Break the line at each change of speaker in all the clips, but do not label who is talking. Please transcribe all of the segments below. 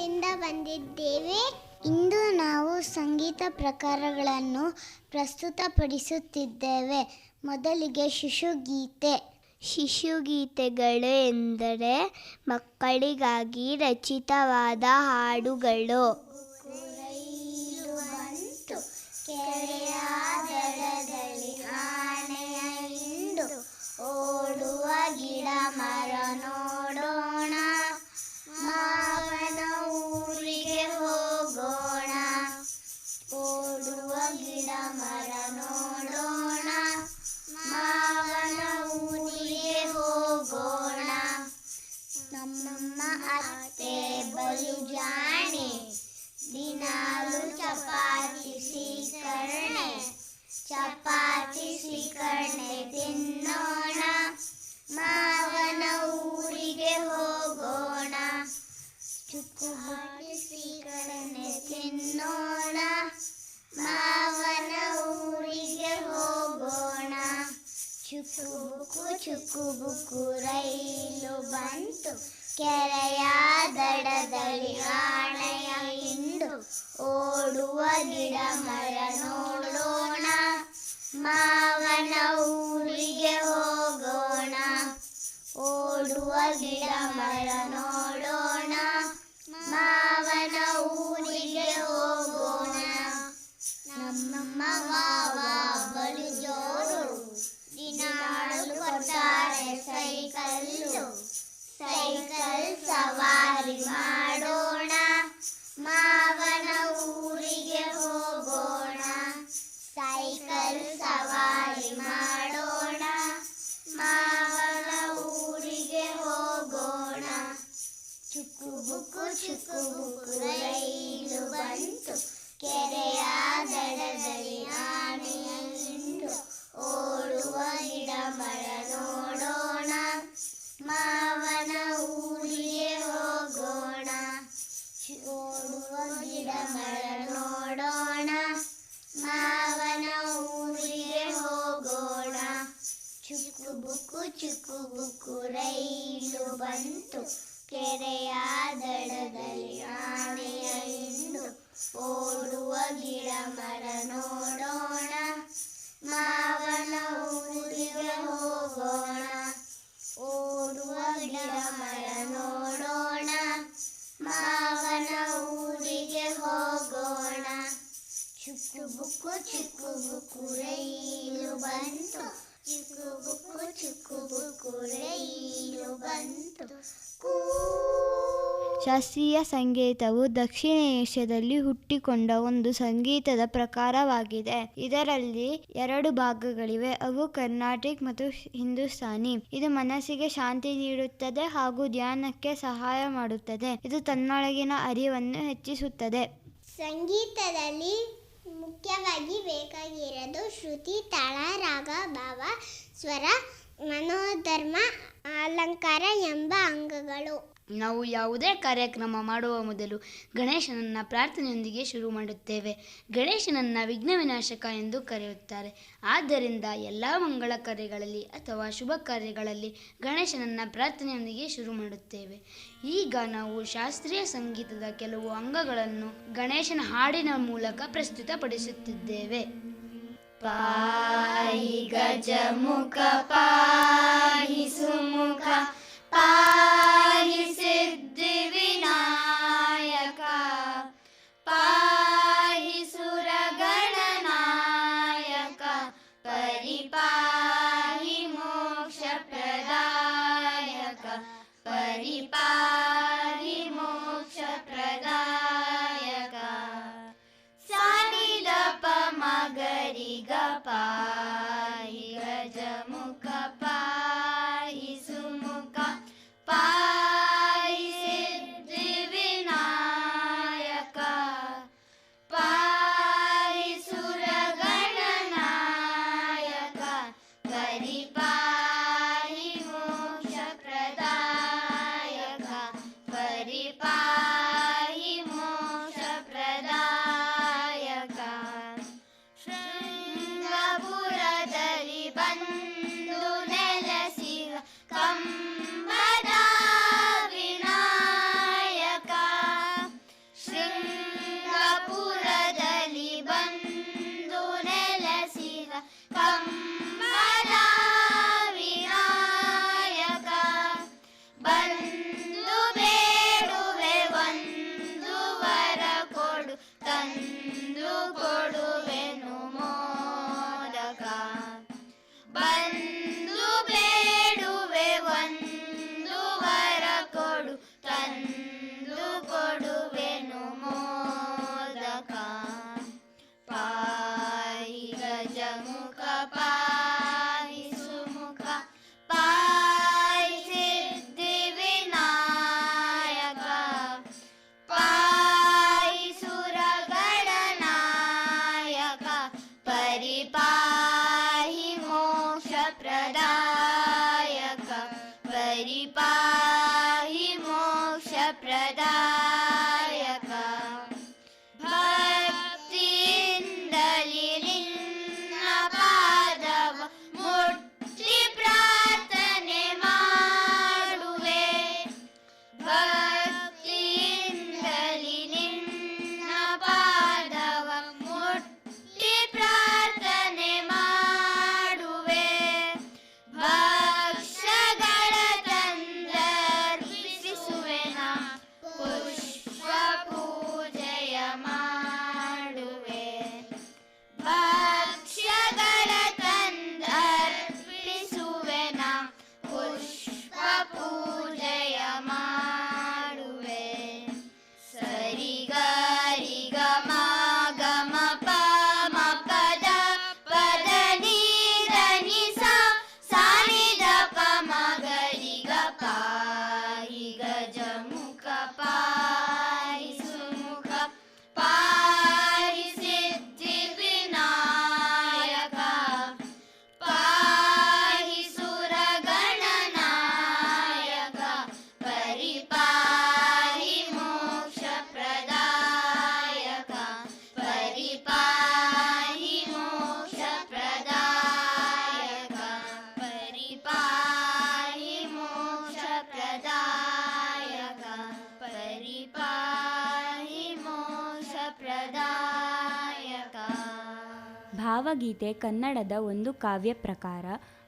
ತಂಡದಿಂದ ಬಂದಿದ್ದೇವೆ. ಇಂದು ನಾವು ಸಂಗೀತ ಪ್ರಕಾರಗಳನ್ನು ಪ್ರಸ್ತುತಪಡಿಸುತ್ತಿದ್ದೇವೆ. ಮೊದಲಿಗೆ ಶಿಶುಗೀತೆ. ಶಿಶುಗೀತೆಗಳು ಎಂದರೆ ಮಕ್ಕಳಿಗಾಗಿ ರಚಿತವಾದ ಹಾಡುಗಳು. ಚುಕ್ಕುಬುಕ್ಕಿ ಸೀಕರಣೆ ತಿನ್ನೋಣ. ಮಾವನ ಊರಿಗೆ ಹೋಗೋಣ. ಚುಕ್ಕುಬುಕ್ಕು ಚುಕ್ಕುಬುಕ್ಕು ರೈಲು ಬಂತು. ಕೆರೆಯ ದಡದಲ್ಲಿ ಆಣೆಯ ಹಿಂಡು. ಓಡುವ ಗಿಡ ಮರ ನೋಡೋಣ. ಮಾವನ ಊರಿಗೆ ಹೋಗೋಣ. ಓಡುವ ಗಿಡ ಮರ ಬಂತು. ಕೆರೆಯ ದಡದಲ್ಲಿ ಆನೆಯ ಇಂದು ಓಡುವ ಗಿಡ ಮರ ನೋಡೋಣ. ಮಾವನ ಊರಿಗೆ ಹೋಗೋಣ. ಓಡುವ ಗಿಡ ಮರ ನೋಡೋಣ. ಮಾವನ ಊರಿಗೆ ಹೋಗೋಣ. ಚುಕ್ಕು ಬುಕ್ಕು ಚುಕ್ಕು ಬುಕ್ಕು ರೈಲು ಬಂತು. ರೈಲು ಬಂತು
ಶಾಸ್ತ್ರೀಯ ಸಂಗೀತವು ದಕ್ಷಿಣ ಏಷ್ಯಾದಲ್ಲಿ ಹುಟ್ಟಿಕೊಂಡ ಒಂದು ಸಂಗೀತದ ಪ್ರಕಾರವಾಗಿದೆ. ಇದರಲ್ಲಿ ಎರಡು ಭಾಗಗಳಿವೆ ಅವು ಕರ್ನಾಟಿಕ್ ಮತ್ತು ಹಿಂದೂಸ್ತಾನಿ. ಇದು ಮನಸ್ಸಿಗೆ ಶಾಂತಿ ನೀಡುತ್ತದೆ ಹಾಗೂ ಧ್ಯಾನಕ್ಕೆ ಸಹಾಯ ಮಾಡುತ್ತದೆ. ಇದು ತನ್ನೊಳಗಿನ ಅರಿವನ್ನು ಹೆಚ್ಚಿಸುತ್ತದೆ.
ಸಂಗೀತದಲ್ಲಿ ಮುಖ್ಯವಾಗಿ ಬೇಕಾಗಿರೋದು ಶ್ರುತಿ ತಾಳ ರಾಗ ಭಾವ ಸ್ವರ ಮನೋಧರ್ಮ ಅಲಂಕಾರ ಎಂಬ ಅಂಗಗಳು
ನಾವು ಯಾವುದೇ ಕಾರ್ಯಕ್ರಮ ಮಾಡುವ ಮೊದಲು ಗಣೇಶನನ್ನ ಪ್ರಾರ್ಥನೆಯೊಂದಿಗೆ ಶುರು ಮಾಡುತ್ತೇವೆ. ಗಣೇಶನನ್ನ ವಿಘ್ನ ವಿನಾಶಕ ಎಂದು ಕರೆಯುತ್ತಾರೆ. ಆದ್ದರಿಂದ ಎಲ್ಲ ಮಂಗಳ ಕಾರ್ಯಗಳಲ್ಲಿ ಅಥವಾ ಶುಭ ಕಾರ್ಯಗಳಲ್ಲಿ ಗಣೇಶನನ್ನ ಪ್ರಾರ್ಥನೆಯೊಂದಿಗೆ ಶುರು ಮಾಡುತ್ತೇವೆ. ಈಗ ನಾವು ಶಾಸ್ತ್ರೀಯ ಸಂಗೀತದ ಕೆಲವು ಅಂಗಗಳನ್ನು ಗಣೇಶನ ಹಾಡಿನ ಮೂಲಕ ಪ್ರಸ್ತುತಪಡಿಸುತ್ತಿದ್ದೇವೆ. ಪಾಯಿ ಗಜಮುಖ ಪಾಯಿ Sumukha പാരിസിദ്ധ Happy Pie. i don't
ಭಾವಗೀತೆ ಕನ್ನಡದ ಒಂದು ಕಾವ್ಯ ಪ್ರಕಾರ,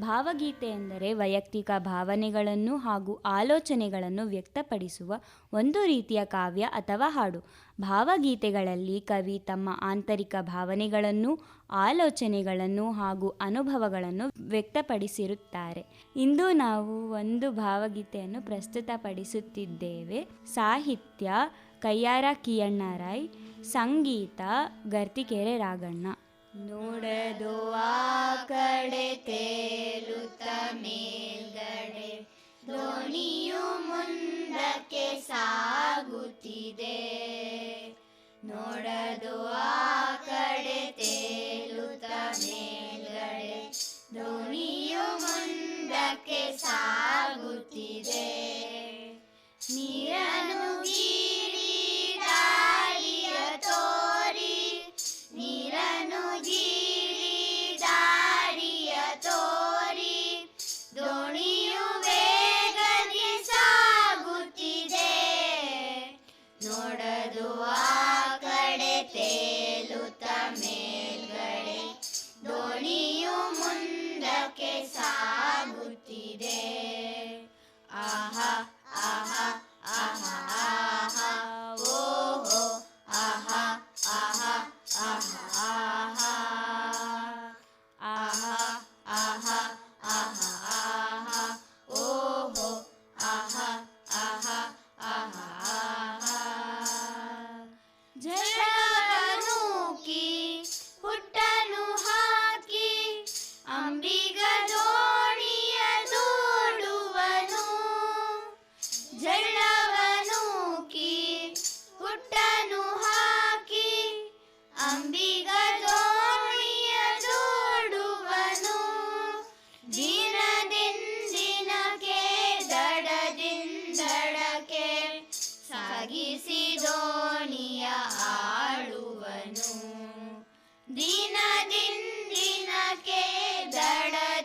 ಭಾವಗೀತೆ ಎಂದರೆ ವೈಯಕ್ತಿಕ ಭಾವನೆಗಳನ್ನು ಹಾಗೂ ಆಲೋಚನೆಗಳನ್ನು ವ್ಯಕ್ತಪಡಿಸುವ ಒಂದು ರೀತಿಯ ಕಾವ್ಯ ಅಥವಾ ಹಾಡು. ಭಾವಗೀತೆಗಳಲ್ಲಿ ಕವಿ ತಮ್ಮ ಆಂತರಿಕ ಭಾವನೆಗಳನ್ನು, ಆಲೋಚನೆಗಳನ್ನು ಹಾಗೂ ಅನುಭವಗಳನ್ನು ವ್ಯಕ್ತಪಡಿಸಿರುತ್ತಾರೆ. ಇಂದು ನಾವು ಒಂದು ಭಾವಗೀತೆಯನ್ನು ಪ್ರಸ್ತುತಪಡಿಸುತ್ತಿದ್ದೇವೆ. ಸಾಹಿತ್ಯ ಕಯ್ಯಾರ ಕಿಯಣ್ಣರಾಯ್, ಸಂಗೀತ ಗರ್ತಿಕೆರೆ ರಾಗಣ್ಣ.
ನೋಡದು ಆ ಕಡೆ ತೇಲುತ್ತ ಮೇಲ್ಗಡೆ ದೋಣಿಯು ಮುಂದಕ್ಕೆ ಸಾಗುತ್ತಿದೆ. ನೋಡದು ಆ ಕಡೆ ತೇಲುತ್ತ ಮೇಲ್ಗಡೆ ದೋಣಿಯು ಮುಂದಕ್ಕೆ ಸಾಗುತ್ತಿದೆ. ನೀರನ್ನು ಸಾಗಿಸಿ ದೋಣಿಯ ಆಳುವನು ದಿನದಿಂದಿನಕ್ಕೆ ದಡದಿಂದಡಕ್ಕೆ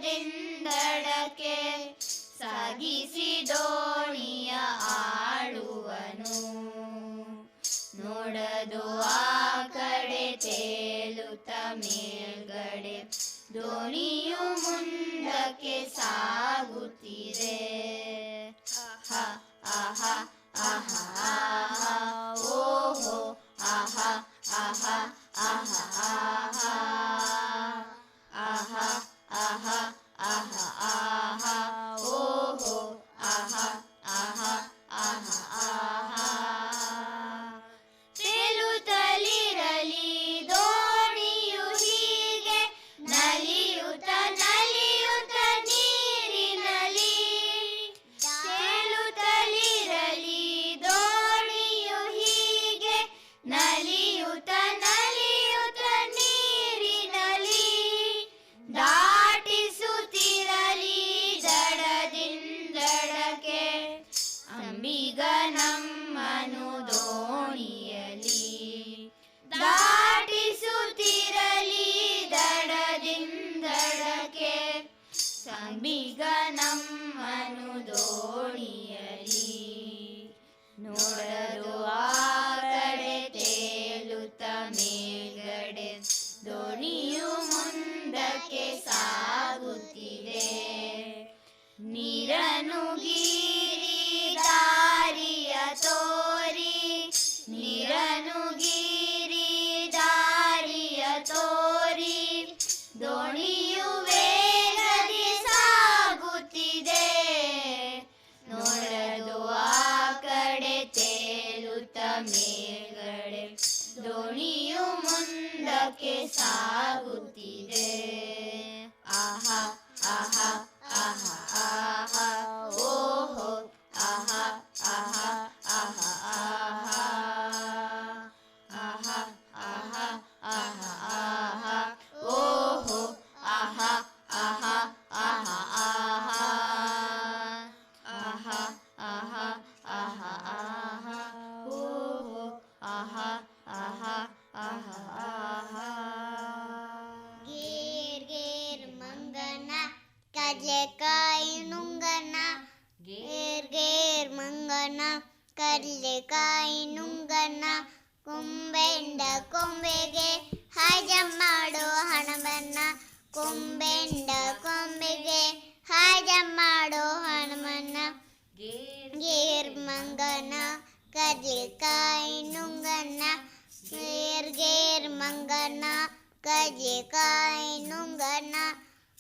ಸಾಗಿಸಿ ದೋಣಿಯ ಆಳುವನು. ನೋಡದು ಆ ಕಡೆ ತೇಲುತ್ತ ಮೇಲ್ಗಡೆ ದೋಣಿಯು ಮುಂದಕ್ಕೆ ಸಾಗುತ್ತಿದೆ. ಆಹಾ ಆಹಾ.
aha, aha, oh, oh, aha, aha, aha. No.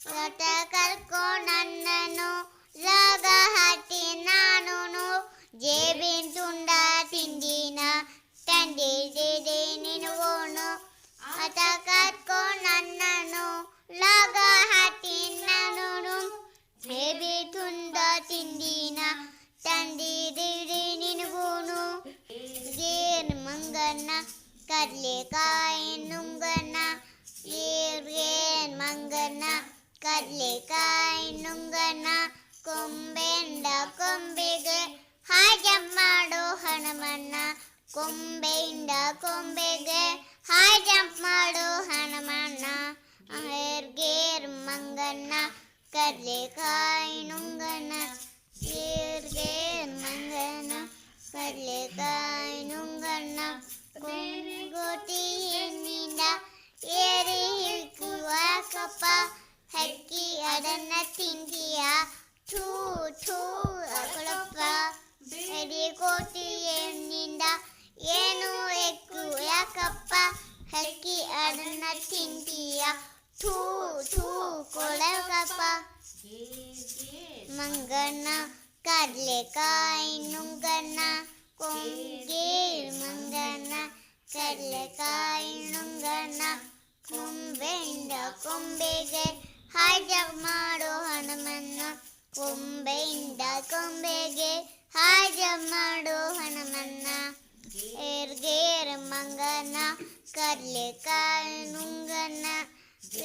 ಲೋಟ ಕರ್ಕೊಂಡಣ್ಣನು ಲೋಗ ಹತ್ತಿ ನಾನು ಜೇಬಿನ ತುಂಡ ತಿಂದಿನ ತಂದಿದ್ದೆ ನಿನುವೋನು ಆತ ಕರ್ಕೊಂಡಣ್ಣನು ಲೋಗ ಹತ್ತಿ ನಾನು ಜೇಬಿ ತುಂಡ ತಿಂದಿನ ತಂದಿದ್ದೆ ನಿನುವೋನು ಜೇರ್ ಮಂಗಣ್ಣ ಕಡ್ಲೆಕಾಯಿ ನುಂಗಣ್ಣ ಏರ್ ಏನ್ ಮಂಗಣ್ಣ ಕಡ್ಲಿಕಾಯಿ ನುಂಗನ ಕೊಂಬೆಂಡ ಕೊಂಬೆಗೆ ಹಾಗೆ ಮಾಡು ಹನುಮಣ್ಣ ಕೊಂಬೆಯಿಂದ ಕೊಂಬೆಗೆ ಹಾಯ್ ಜಂಪ್ ಮಾಡು ಹನುಮಣ್ಣ ಹೇರ್ಗೇರ್ ಮಂಗಣ್ಣ ಕಡ್ಲೆಕಾಯಿ ನುಂಗನ ಹೇರ್ಗೇರ್ ಮಂಗನ ಕಡ್ಲೆಕಾಯಿ ನುಂಗಣ್ಣ ಗೋಟಿ ಹೆಣ್ಣಿಂದ ಏರಿ ಹಿಡ್ಕುವ ಕಪ್ಪ ಹಕ್ಕಿ ಅದನ್ನ ತಿಂತೀಯ ಥೂ ಥೂ ಅಕಳಪ್ಪ ಎಡಿ ಕೋಟಿ ಹೆಣ್ಣಿಂದ ಏನು ಎಕ್ಕು ಯಾಕಪ್ಪ ಹಕ್ಕಿ ಅದನ್ನ ತಿಂತೀಯ ಥೂ ಥೂ ಕೊಳಕಪ್ಪ ಮಂಗನ ಕಡ್ಲೆಕಾಯಿ ನುಂಗನ ಕೊಂಗೆ ಮಂಗನ ಕಡ್ಲೆಕಾಯಿ ನುಂಗನ ಕೊಂಬೆಯಿಂದ ಕೊಂಬೆಗೆ ಹಾಜರ್ ಮಾಡೋ ಹಣಮನ್ನ ಕೊಂಬೆಯಿಂದ ಕೊಂಬೆಗೆ ಹಾಜರ್ ಮಾಡೋ ಹಣಮನ್ನ ಏರ್ಗೇರ್ ಮಂಗನ ಕರ್ಲೆ ಕಾಲ್ ನುಂಗನ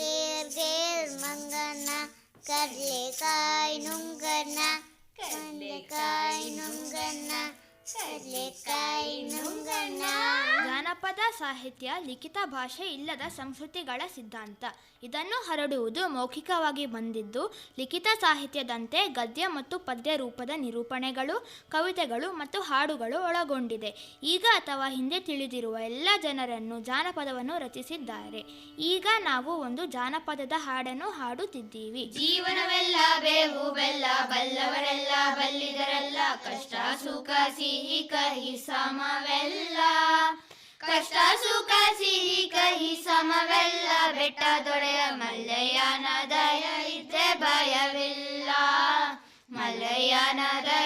ಏರ್ಗೇರ್ ಮಂಗನ ಕರ್ಲೆ ಕಾಯ್ ನುಂಗನ ಕರ್ಲೆ ಕಾಯ್ ನುಂಗನ ಕರ್ಲೆ ಕಾಯ್ ನುಂಗ
ಜಾನಪದ ಸಾಹಿತ್ಯ, ಲಿಖಿತ ಭಾಷೆ ಇಲ್ಲದ ಸಂಸ್ಕೃತಿಗಳ ಸಿದ್ಧಾಂತ. ಇದನ್ನು ಹರಡುವುದು ಮೌಖಿಕವಾಗಿ ಬಂದಿದ್ದು, ಲಿಖಿತ ಸಾಹಿತ್ಯದಂತೆ ಗದ್ಯ ಮತ್ತು ಪದ್ಯ ರೂಪದ ನಿರೂಪಣೆಗಳು, ಕವಿತೆಗಳು ಮತ್ತು ಹಾಡುಗಳು ಒಳಗೊಂಡಿದೆ. ಈಗ ಅಥವಾ ಹಿಂದೆ ತಿಳಿದಿರುವ ಎಲ್ಲ ಜನರನ್ನು ಜಾನಪದವನ್ನು ರಚಿಸಿದ್ದಾರೆ. ಈಗ ನಾವು ಒಂದು ಜಾನಪದದ ಹಾಡನ್ನು ಹಾಡುತ್ತಿದ್ದೀವಿ.
ಜೀವನವೆಲ್ಲ ಬೇವು, ಬೆಲ್ಲ, ಬಲ್ಲವರೆಲ್ಲ, ಬಲ್ಲಿದರೆಲ್ಲ, ಕಷ್ಟ, ಸುಖ, ಸಿಹಿ, ಕಹಿ, ಸಮವೆಲ್ಲ. ಕಷ್ಟ ಸುಖ ಸಿಹಿ ಕಹಿ ಸಮವೆಲ್ಲ ಬೆಟ್ಟ ದೊಡೆಯ ಮಲ್ಲಯ್ಯನ ದಯ ಇದ್ರೆ ಭಯವಿಲ್ಲ. ಮಲ್ಲಯ್ಯನ ದಯ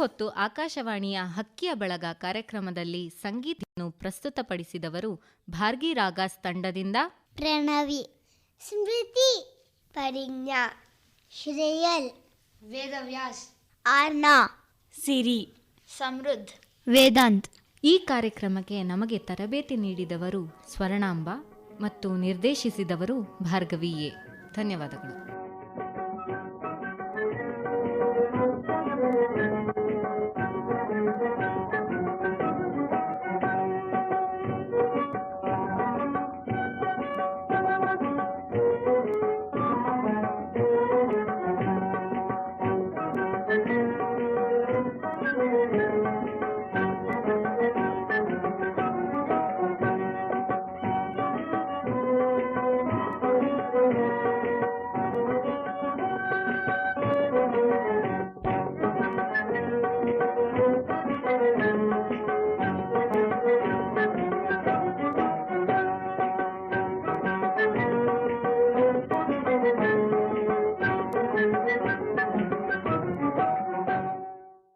ಹೊತ್ತು ಆಕಾಶವಾಣಿಯ ಹಕ್ಕಿಯ ಬಳಗ ಕಾರ್ಯಕ್ರಮದಲ್ಲಿ ಸಂಗೀತವನ್ನು ಪ್ರಸ್ತುತಪಡಿಸಿದವರು ಭಾರ್ಗಿ ರಾಗಾಸ್ ತಂಡದಿಂದ
ಪ್ರಣವಿ ಸ್ಮೃತಿ ಪರಿಜ್ಞಾ ಶ್ರೇಯಲ್
ವೇದವ್ಯಾಸ್
ಆರ್ನಾ
ಸಿರಿ
ಸಮೃದ್ಧ.
ವೇದಾಂತ್.
ಈ ಕಾರ್ಯಕ್ರಮಕ್ಕೆ ನಮಗೆ ತರಬೇತಿ ನೀಡಿದವರು ಸ್ವರ್ಣಾಂಬ ಮತ್ತು ನಿರ್ದೇಶಿಸಿದವರು ಭಾರ್ಗವಿಯೇ ಧನ್ಯವಾದಗಳು.